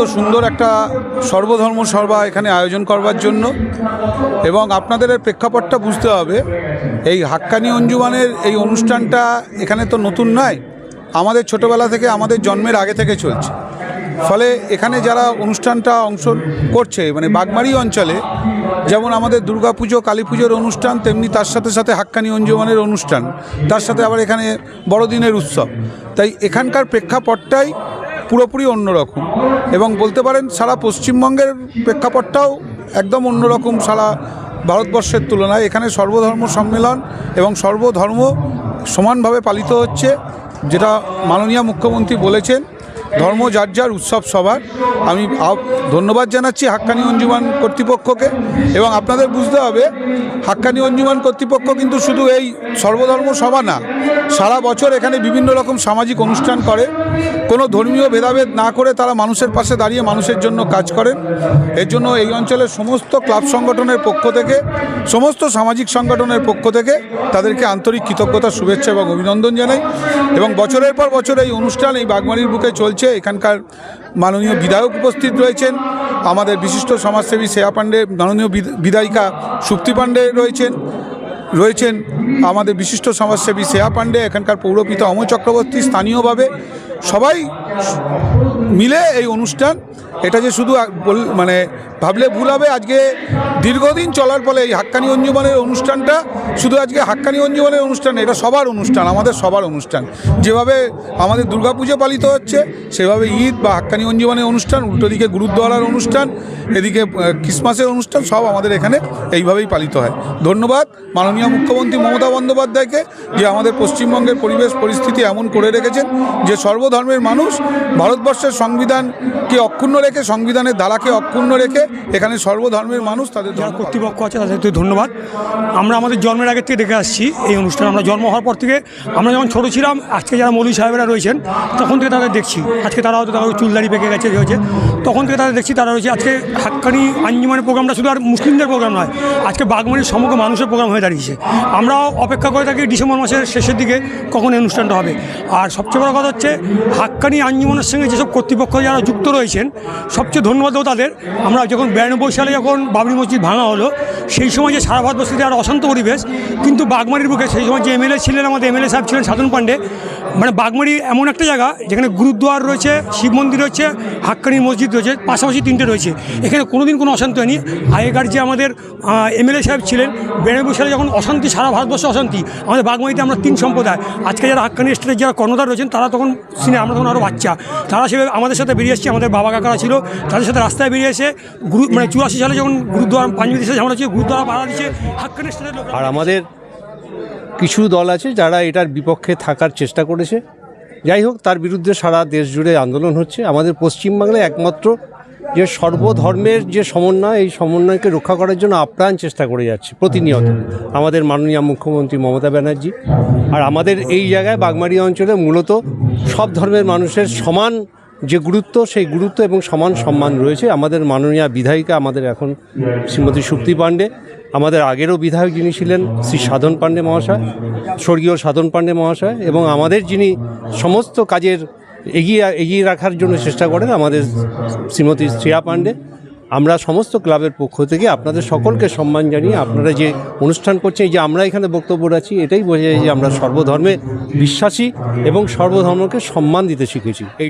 এত সুন্দর একটা সর্বধর্ম সভা এখানে আয়োজন করবার জন্য। এবং আপনাদের প্রেক্ষাপটটা বুঝতে হবে, এই হাক্কানি অঞ্জুমানের এই অনুষ্ঠানটা এখানে তো নতুন নয়, আমাদের ছোটবেলা থেকে, আমাদের জন্মের আগে থেকে চলছে। ফলে এখানে যারা অনুষ্ঠানটা অংশ করছে মানে বাগমারি অঞ্চলে, যেমন আমাদের দুর্গাপুজো কালী পুজোর অনুষ্ঠান, তেমনি তার সাথে সাথে হাক্কানি অঞ্জুমানের অনুষ্ঠান, তার সাথে আবার এখানে বড়দিনের উৎসব। তাই এখানকার প্রেক্ষাপটটাই পুরোপুরি অন্যরকম। এবং বলতে পারেন, সারা পশ্চিমবঙ্গের প্রেক্ষাপটটাও একদম অন্যরকম সারা ভারতবর্ষের তুলনায়। এখানে সর্বধর্ম সম্মেলন এবং সর্বধর্ম সমানভাবে পালিত হচ্ছে, যেটা মাননীয় মুখ্যমন্ত্রী বলেছেন। ধর্ম যার যার উৎসব সবার। আমি ধন্যবাদ জানাচ্ছি হাক্কানি অঞ্জুমান কর্তৃপক্ষকে এবং আপনাদের বুঝতে হবে, হাক্কানি অঞ্জুমান কর্তৃপক্ষ কিন্তু শুধু এই সর্বধর্ম সভা না, সারা বছর এখানে বিভিন্ন রকম সামাজিক অনুষ্ঠান করে। কোনো ধর্মীয় ভেদাভেদ না করে তারা মানুষের পাশে দাঁড়িয়ে মানুষের জন্য কাজ করেন এর জন্য এই অঞ্চলের সমস্ত ক্লাব সংগঠনের পক্ষ থেকে, সমস্ত সামাজিক সংগঠনের পক্ষ থেকে তাদেরকে আন্তরিক কৃতজ্ঞতা, শুভেচ্ছা এবং অভিনন্দন জানাই। এবং বছরের পর বছর এই অনুষ্ঠান এই বাগমারির বুকে চলছে। এখানকার মাননীয় বিধায়ক উপস্থিত রয়েছেন, আমাদের বিশিষ্ট সমাজসেবী শ্রেয়া পাণ্ডে, মাননীয় বিধায়িকা সুপ্তি পাণ্ডে রয়েছেন রয়েছেন আমাদের বিশিষ্ট সমাজসেবী শ্রেয়া পাণ্ডে, এখানকার পৌরপিতা অময় চক্রবর্তী স্থানীয়ভাবে। সবাই মিলে এই অনুষ্ঠান, এটা যে শুধু মানে ভাবলে ভুল হবে, আজকে দীর্ঘদিন চলার ফলে এই হাক্কানি অঞ্জুমানের অনুষ্ঠানটা শুধু আজকে হাক্কানি অঞ্জীবনের অনুষ্ঠান এটা সবার অনুষ্ঠান আমাদের সবার অনুষ্ঠান। যেভাবে আমাদের দুর্গাপুজো পালিত হচ্ছে সেভাবে ঈদ বা হাক্কানি অঞ্জীবনের অনুষ্ঠান উল্টো দিকে গুরুদ্বারার অনুষ্ঠান এদিকে ক্রিসমাসের অনুষ্ঠান সব আমাদের এখানে এইভাবেই পালিত হয়। ধন্যবাদ মাননীয় মুখ্যমন্ত্রী মমতা বন্দ্যোপাধ্যায়কে যে আমাদের পশ্চিমবঙ্গের পরিবেশ পরিস্থিতি এমন করে রেখেছেন যে সর্বধর্মের মানুষ ভারতবর্ষের সংবিধানকে অক্ষুণ্ণ রেখে সংবিধানের ধারাকে অক্ষুণ্ণ রেখে এখানে সর্বধর্মের মানুষ তাদের কর্তৃপক্ষ আছে তাদেরকে ধন্যবাদ। আমরা আমাদের জন্মের আগের থেকে দেখে আসছি এই অনুষ্ঠান আমরা জন্ম হওয়ার পর থেকে আমরা যখন ছোটো ছিলাম, আজকে যারা মৌলী সাহেবেরা রয়েছেন, তখন থেকে তাদের দেখছি। আজকে তারা হয়তো তাদের চুলদারি পেকে গেছে হয়েছে। তখন থেকে তাদের দেখছি তারা রয়েছে আজকে হাক্কানি আঞ্জুমানের প্রোগ্রামটা শুধু আর মুসলিমদের প্রোগ্রাম নয়, আজকে বাগমারির সমগ্র মানুষের প্রোগ্রাম হয়ে দাঁড়িয়েছে। আমরাও অপেক্ষা করে থাকি ডিসেম্বর মাসের শেষের দিকে কখন অনুষ্ঠানটা হবে। আর সবচেয়ে বড় কথা হচ্ছে, হাক্কানি আঞ্জুমানের সঙ্গে যেসব কর্তৃপক্ষ যারা যুক্ত রয়েছেন, সবচেয়ে ধন্যবাদ দেবো তাদের। আমরা যখন বিরানব্বই সালে যখন বাবরি মসজিদ ভাঙা হলো, সেই সময় যে সারা ভারতবর্ষে আর অশান্ত পরিবেশ, কিন্তু বাগমারির বুকে সেই সময় যে এমএলএ ছিলেন, আমাদের এমএলএ সাহেব ছিলেন সাধন পাণ্ডে মানে বাগমারি এমন একটা জায়গা যেখানে গুরুদ্বার রয়েছে, শিব মন্দির রয়েছে হাক্কানির মসজিদ রয়েছে পাশাপাশি তিনটে রয়েছে। এখানে কোনোদিন কোনো অশান্তি হয়নি। আগেকার যে আমাদের এমএলএ সাহেব ছিলেন বিরানব্বই সালে যখন অশান্তি, সারা ভারতবর্ষে অশান্তি, আমাদের বাগমারিতে আমরা তিন সম্প্রদায়, আজকে যারা হাক্কানি স্টেটের যারা কর্ণধার রয়েছেন, তারা তখন সিনে, আমরা তখন আরও বাচ্চা। তারা সেভাবে আমাদের সাথে বেরিয়ে এসছে, আমাদের বাবা কাকারা ছিল, তাদের সাথে রাস্তায় বেরিয়ে এসে গুরু মানে চুরাশি সালে যখন গুরুদ্বার পাঞ্জাবি দেশে ঝামেলা ছিল গুরুদ্বারা পাড়া দিচ্ছে হাক্কানি স্টেটের আর আমাদের কিছু দল আছে যারা এটার বিপক্ষে থাকার চেষ্টা করেছে। যাই হোক তার বিরুদ্ধে সারা দেশ জুড়ে আন্দোলন হচ্ছে। আমাদের পশ্চিমবাংলায় একমাত্র যে সর্বধর্মের যে সমন্বয়, এই সমন্বয়কে রক্ষা করার জন্য আপ্রাণ চেষ্টা করে যাচ্ছে প্রতিনিয়ত। আমাদের মাননীয় মুখ্যমন্ত্রী মমতা ব্যানার্জি আর আমাদের এই জায়গায় বাগমারি অঞ্চলে মূলত সব ধর্মের মানুষের সমান যে গুরুত্ব, সেই গুরুত্ব এবং সমান সম্মান রয়েছে। আমাদের মাননীয় বিধায়িকা আমাদের এখন শ্রীমতী সুপ্তি পাণ্ডে। আমাদের আগেরও বিধায়ক যিনি ছিলেন শ্রী সাধন পাণ্ডে মহাশয়, স্বর্গীয় সাধন পাণ্ডে মহাশয় এবং আমাদের যিনি সমস্ত কাজের এগিয়ে এগিয়ে রাখার জন্য চেষ্টা করেন আমাদের শ্রীমতী শ্রেয়া পাণ্ডে। আমরা সমস্ত ক্লাবের পক্ষ থেকে আপনাদের সকলকে সম্মান জানিয়ে আপনারা যে অনুষ্ঠান করছেন যে আমরা এখানে বক্তব্য রাখছি, এটাই বোঝা যায় যে আমরা সর্বধর্মে বিশ্বাসী এবং সর্বধর্মকে সম্মান দিতে শিখেছি।